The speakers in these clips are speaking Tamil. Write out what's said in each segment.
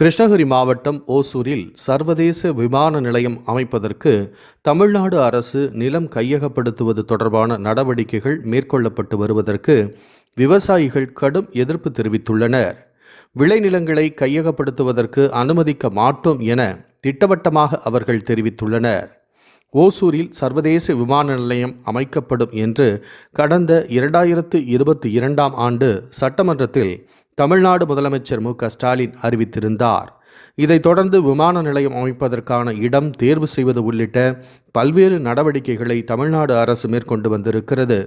கிருஷ்ணகிரி மாவட்டம் ஓசூரில் சர்வதேச விமான நிலையம் அமைப்பதற்கு தமிழ்நாடு அரசு நிலம் கையகப்படுத்துவது தொடர்பான நடவடிக்கைகள் மேற்கொள்ளப்பட்டு வருவதற்கு விவசாயிகள் கடும் எதிர்ப்பு தெரிவித்துள்ளனர். விளைநிலங்களை கையகப்படுத்துவதற்கு அனுமதிக்க மாட்டோம் என திட்டவட்டமாக அவர்கள் தெரிவித்துள்ளனர். ஓசூரில் சர்வதேச விமான நிலையம் அமைக்கப்படும் என்று கடந்த இரண்டாயிரத்து இருபத்தி இரண்டாம் ஆண்டு சட்டமன்றத்தில் தமிழ்நாடு முதலமைச்சர் மு க ஸ்டாலின் அறிவித்திருந்தார். இதைத் தொடர்ந்து விமான நிலையம் அமைப்பதற்கான இடம் தேர்வு செய்வது உள்ளிட்ட பல்வேறு நடவடிக்கைகளை தமிழ்நாடு அரசு மேற்கொண்டு வந்திருக்கிறது.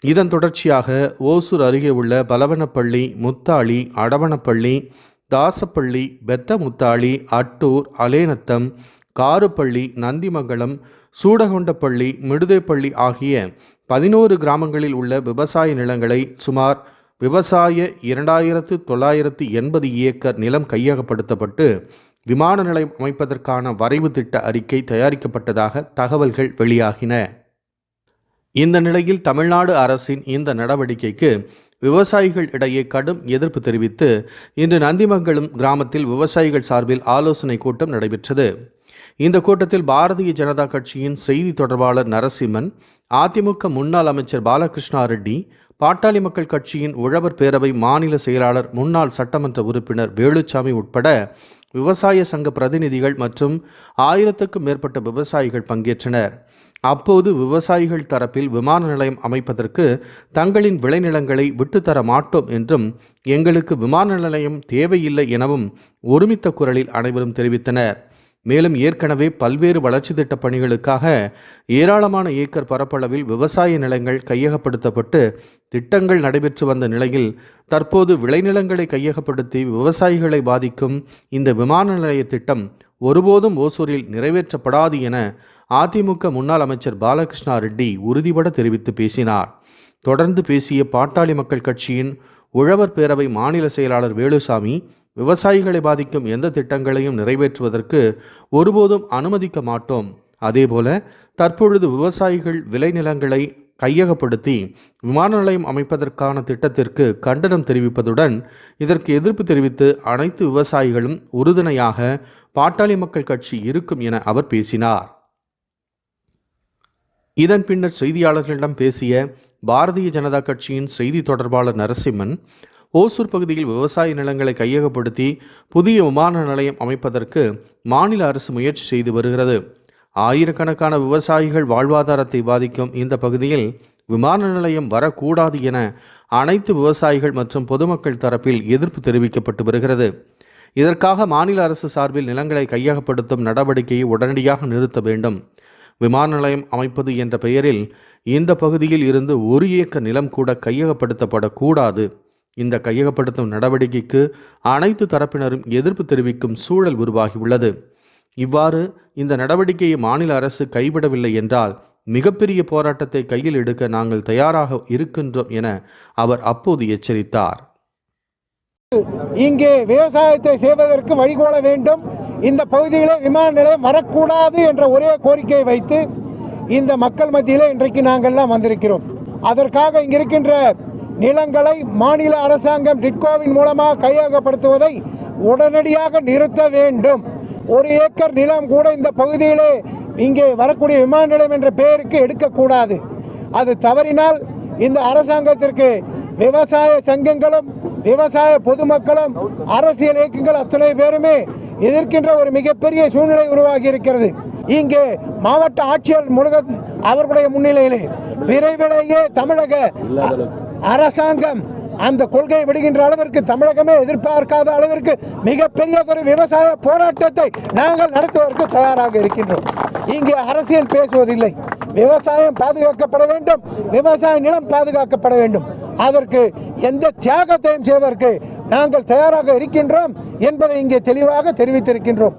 இதன் தொடர்ச்சியாக ஓசூர் அருகே உள்ள பலவனப்பள்ளி முத்தாளி அடவனப்பள்ளி தாசப்பள்ளி பெத்தமுத்தாளி அட்டூர் அலேநத்தம் காருப்பள்ளி நந்திமங்கலம் சூடகொண்டப்பள்ளி மிடுதைப்பள்ளி ஆகிய பதினோரு கிராமங்களில் உள்ள விவசாய நிலங்களை சுமார் விவசாய இரண்டாயிரத்து தொள்ளாயிரத்து எண்பது ஏக்கர் நிலம் கையகப்படுத்தப்பட்டு விமான நிலையம் அமைப்பதற்கான வரைவு திட்ட அறிக்கை தயாரிக்கப்பட்டதாக தகவல்கள் வெளியாகின. இந்த நிலையில் தமிழ்நாடு அரசின் இந்த நடவடிக்கைக்கு விவசாயிகள் இடையே கடும் எதிர்ப்பு தெரிவித்து இன்று நந்திமங்கலம் கிராமத்தில் விவசாயிகள் சார்பில் ஆலோசனை கூட்டம் நடைபெற்றது. இந்த கூட்டத்தில் பாரதிய ஜனதா கட்சியின் செய்தி தொடர்பாளர் நரசிம்மன் அதிமுக முன்னாள் அமைச்சர் பாலகிருஷ்ணா ரெட்டி பாட்டாளி மக்கள் கட்சியின் உழவர் பேரவை மாநில செயலாளர் முன்னாள் சட்டமன்ற உறுப்பினர் வேலுச்சாமி உட்பட விவசாய சங்க பிரதிநிதிகள் மற்றும் ஆயிரத்துக்கும் மேற்பட்ட விவசாயிகள் பங்கேற்றனர். அப்போது விவசாயிகள் தரப்பில் விமான நிலையம் அமைப்பதற்கு தங்களின் விளைநிலங்களை விட்டுத்தர மாட்டோம் என்றும் எங்களுக்கு விமான நிலையம் தேவையில்லை எனவும் ஒருமித்த குரலில் அனைவரும் தெரிவித்தனர். மேலும் ஏற்கனவே பல்வேறு வளர்ச்சி திட்ட பணிகளுக்காக ஏராளமான ஏக்கர் பரப்பளவில் விவசாய நிலங்கள் கையகப்படுத்தப்பட்டு திட்டங்கள் நடைபெற்று வந்த நிலையில் தற்போது விளைநிலங்களை கையகப்படுத்தி விவசாயிகளை பாதிக்கும் இந்த விமான நிலைய திட்டம் ஒருபோதும் ஓசூரில் நிறைவேற்றப்படாது என அதிமுக முன்னாள் அமைச்சர் பாலகிருஷ்ணா ரெட்டி உறுதிபட தெரிவித்து பேசினார். தொடர்ந்து பேசிய பாட்டாளி மக்கள் கட்சியின் உழவர் பேரவை மாநில செயலாளர் வேலுசாமி விவசாயிகளை பாதிக்கும் எந்த திட்டங்களையும் நிறைவேற்றுவதற்கு ஒருபோதும் அனுமதிக்க மாட்டோம். அதேபோல தற்பொழுது விவசாயிகள் விளைநிலங்களை கையகப்படுத்தி விமான நிலையம் அமைப்பதற்கான திட்டத்திற்கு கண்டனம் தெரிவிப்பதுடன் இதற்கு எதிர்ப்பு தெரிவித்து அனைத்து விவசாயிகளும் உறுதுணையாக பாட்டாளி மக்கள் கட்சி இருக்கும் என அவர் பேசினார். இதன் பின்னர் செய்தியாளர்களிடம் பேசிய பாரதிய ஜனதா கட்சியின் செய்தி தொடர்பாளர் நரசிம்மன் ஓசூர் பகுதியில் விவசாய நிலங்களை கையகப்படுத்தி புதிய விமான நிலையம் அமைப்பதற்கு மாநில அரசு முயற்சி செய்து வருகிறது. ஆயிரக்கணக்கான விவசாயிகள் வாழ்வாதாரத்தை பாதிக்கும் இந்த பகுதியில் விமான நிலையம் வரக்கூடாது என அனைத்து விவசாயிகள் மற்றும் பொதுமக்கள் தரப்பில் எதிர்ப்பு தெரிவிக்கப்பட்டு வருகிறது. இதற்காக மாநில அரசு சார்பில் நிலங்களை கையகப்படுத்தும் நடவடிக்கையை உடனடியாக நிறுத்த வேண்டும். விமான நிலையம் அமைப்பது என்ற பெயரில் இந்த பகுதியில் இருந்து ஒரு ஏக்கர் நிலம் கூட கையகப்படுத்தப்படக்கூடாது. இந்த கையகப்படுத்தும் நடவடிக்கைக்கு அனைத்து தரப்பினரும் எதிர்ப்பு தெரிவிக்கும் சூழல் உருவாகியுள்ளது. இவ்வாறு இந்த நடவடிக்கையை மாநில அரசு கைவிடவில்லை என்றால் மிகப்பெரிய போராட்டத்தை கையில் எடுக்க நாங்கள் தயாராக இருக்கின்றோம் என அவர் அப்போது எச்சரித்தார். இங்கே விவசாயத்தை செய்வதற்கு வழிகோல வேண்டும். இந்த பகுதியில் விமான நிலையம் வரக்கூடாது என்ற ஒரே கோரிக்கையை வைத்து இந்த மக்கள் மத்தியில் இன்றைக்கு நாங்கள்லாம் வந்திருக்கிறோம். அதற்காக இங்கிருக்கின்ற நிலங்களை மாநில அரசாங்கம் டிட்கோவின் மூலமாக கையகப்படுத்துவதை உடனடியாக நிறுத்த வேண்டும். ஒரு ஏக்கர் நிலம் கூட இந்த பகுதியிலே இங்கே வரக்கூடிய விமான நிலையம் என்ற பெயருக்கு எடுக்கக்கூடாது. அது தவறினால் இந்த அரசாங்கத்திற்கு விவசாய சங்கங்களும் விவசாய பொதுமக்களும் அரசியல் இயக்கங்கள் அத்தனை பேருமே எதிர்க்கின்ற ஒரு மிகப்பெரிய சூழ்நிலை உருவாகி இருக்கிறது. இங்கே மாவட்ட ஆட்சியர் முருகன் அவர்களுடைய முன்னிலையிலே விரைவிலேயே தமிழக அரசாங்கம் அந்த கொள்கையை விடுகின்ற அளவிற்கு தமிழகமே எதிர்பார்க்காத அளவிற்கு மிகப்பெரிய ஒரு விவசாய போராட்டத்தை நாங்கள் நடத்துவதற்கு தயாராக இருக்கின்றோம். இங்கே அரசியல் பேசுவதில்லை. விவசாயம் பாதுகாக்கப்பட வேண்டும். விவசாய நிலம் பாதுகாக்கப்பட வேண்டும். அதற்கு எந்த தியாகத்தையும் செய்வதற்கு நாங்கள் தயாராக இருக்கின்றோம் என்பதை இங்கே தெளிவாக தெரிவித்திருக்கின்றோம்.